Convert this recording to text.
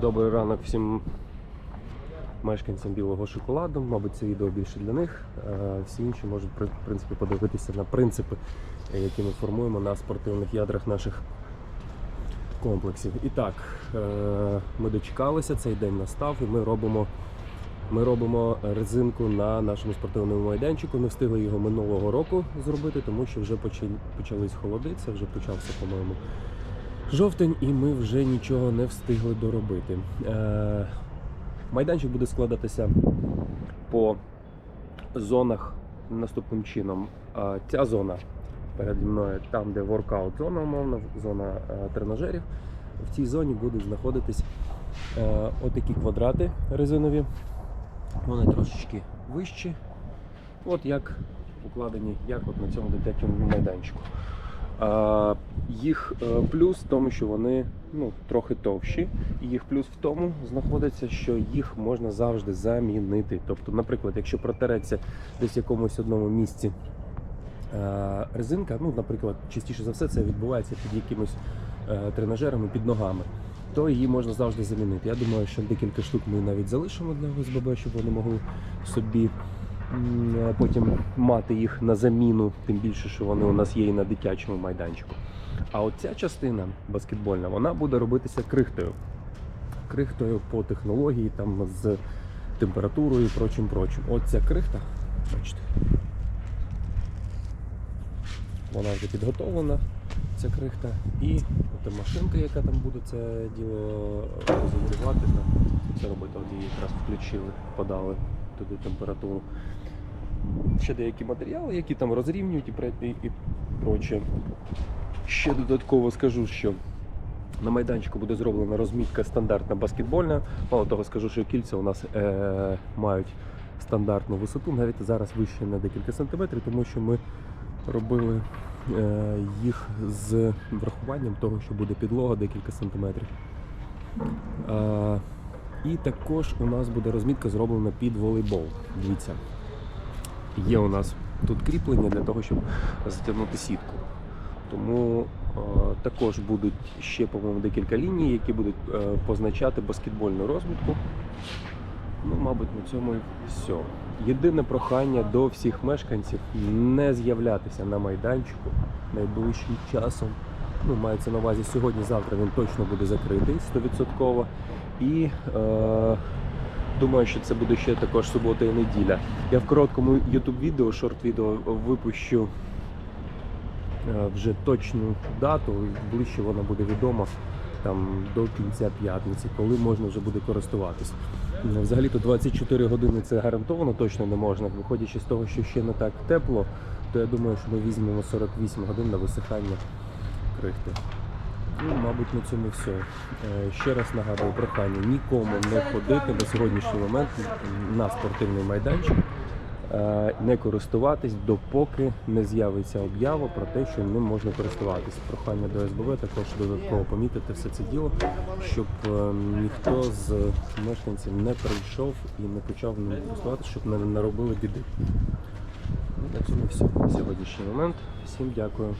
Добрий ранок всім мешканцям білого шоколаду. Мабуть, це відео більше для них. Е, Всі інші можуть в принципі подивитися на принципи, які ми формуємо на спортивних ядрах наших комплексів. І так, е, ми дочекалися, цей день настав, і ми робимо. Ми робимо резинку на нашому спортивному майданчику. Не встигли його минулого року зробити, тому що вже почались холоди. Це вже почався, по-моєму, жовтень, і ми вже нічого не встигли доробити. Е, майданчик буде складатися по зонах наступним чином. Е, ця зона переді мною, там, де воркаут зона, умовно, зона е, тренажерів. В цій зоні будуть знаходитись отакі квадрати резинові. Вони трошечки вищі. От як укладені, як от на цьому дитячому майданчику. Їх е, плюс в тому, що вони ну, трохи товщі. І їх плюс в тому знаходиться, що їх можна завжди замінити. Тобто, наприклад, якщо протереться десь в якомусь одному місці е, резинка, ну, наприклад, частіше за все це відбувається під якимось е, тренажерами під ногами, то її можна завжди замінити. Я думаю, що декілька штук ми навіть залишимо для ОСББ, щоб вони могли собі потім мати їх на заміну, тим більше, що вони у нас є і на дитячому майданчику. А от ця частина баскетбольна, вона буде робитися крихтою. Крихтою по технології, там з температурою і прочим прочим. От ця крихта, бачите, вона вже підготовлена, ця крихта. І от машинка, яка там буде це діло розігрівати, це робити, от її якраз включили, подали туди температуру. Ще деякі матеріали, які там розрівнюють і, і, і проче. Ще додатково скажу, що на майданчику буде зроблена розмітка стандартна баскетбольна. Мало того, скажу, що кільця у нас е, мають стандартну висоту, навіть зараз вище на декілька сантиметрів, тому що ми робили е, їх з врахуванням того, що буде підлога декілька сантиметрів. Е, і також у нас буде розмітка зроблена під волейбол. Дивіться, є у нас тут кріплення для того, щоб затягнути сітку. Тому е, також будуть ще, по-моєму, декілька ліній, які будуть е, позначати баскетбольну розмітку. Ну, мабуть, на цьому і все. Єдине прохання до всіх мешканців не з'являтися на майданчику найближчим часом. Ну, мається на увазі сьогодні-завтра він точно буде закритий 100%. І е, думаю, що це буде ще також субота і неділя. Я в короткому YouTube відео, шорт-відео випущу е, вже точну дату, ближче вона буде відома там до кінця п'ятниці, коли можна вже буде користуватись. Е, Взагалі-то 24 години це гарантовано точно не можна. Виходячи з того, що ще не так тепло, то я думаю, що ми візьмемо 48 годин на висихання крихти. Ну, мабуть, на цьому все. Е, Ще раз нагадую прохання нікому не ходити на сьогоднішній момент на спортивний майданчик, е, не користуватись, допоки не з'явиться об'ява про те, що ним можна користуватись. Прохання до СБВ також додатково помітити все це діло, щоб е, ніхто з мешканців не прийшов і не почав ним користуватися, щоб не наробили біди. Ну, На цьому все. Сьогоднішній момент. Всім дякую.